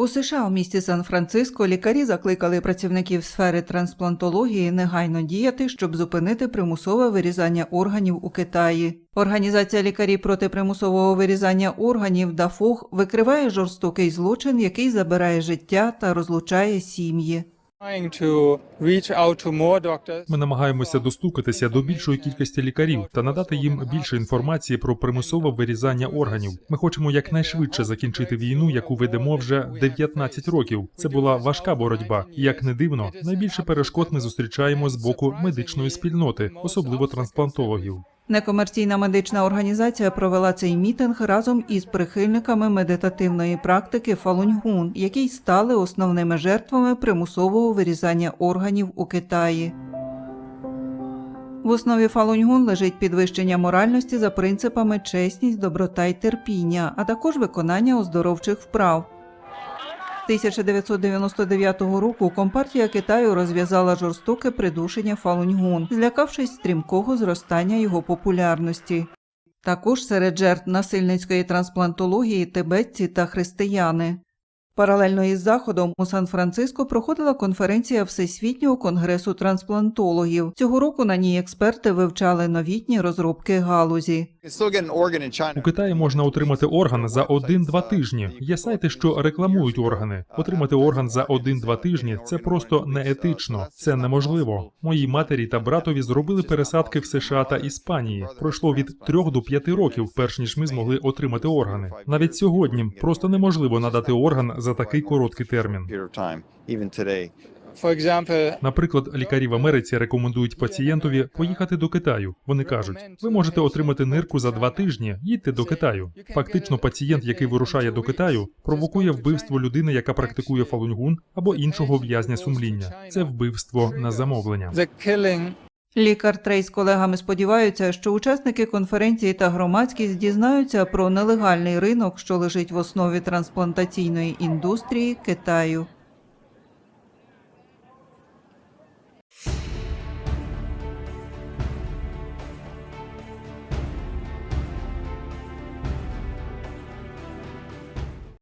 У США у місті Сан-Франциско лікарі закликали працівників сфери трансплантології негайно діяти, щоб зупинити примусове вирізання органів у Китаї. Організація лікарів проти примусового вирізання органів ДАФОГ викриває жорстокий злочин, який забирає життя та розлучає сім'ї. Ми намагаємося достукатися до більшої кількості лікарів та надати їм більше інформації про примусове вирізання органів. Ми хочемо якнайшвидше закінчити війну, яку ведемо вже 19 років. Це була важка боротьба, як не дивно, найбільше перешкод ми зустрічаємо з боку медичної спільноти, особливо трансплантологів. Некомерційна медична організація провела цей мітинг разом із прихильниками медитативної практики Фалуньгун, які стали основними жертвами примусового вирізання органів у Китаї. В основі Фалуньгун лежить підвищення моральності за принципами чесність, доброта й терпіння, а також виконання оздоровчих вправ. З 1999 року Компартія Китаю розв'язала жорстоке придушення Фалуньгун, злякавшись стрімкого зростання його популярності. Також серед жертв насильницької трансплантології тибетці та християни. Паралельно із заходом у Сан-Франциско проходила конференція Всесвітнього конгресу трансплантологів. Цього року на ній експерти вивчали новітні розробки галузі. У Китаї можна отримати орган за 1-2 тижні. Є сайти, що рекламують органи. Отримати орган за 1-2 тижні це просто неетично. Це неможливо. Моїй матері та братові зробили пересадки в США та Іспанії. Пройшло від 3 до 5 років, перш ніж ми змогли отримати органи. Навіть сьогодні просто неможливо надати орган за такий короткий термін. Наприклад, лікарі в Америці рекомендують пацієнтові поїхати до Китаю. Вони кажуть, ви можете отримати нирку за два тижні, їдьте до Китаю. Фактично, пацієнт, який вирушає до Китаю, провокує вбивство людини, яка практикує фалуньгун або іншого в'язня сумління. Це вбивство на замовлення. Лікар Трей з колегами сподіваються, що учасники конференції та громадськість дізнаються про нелегальний ринок, що лежить в основі трансплантаційної індустрії Китаю.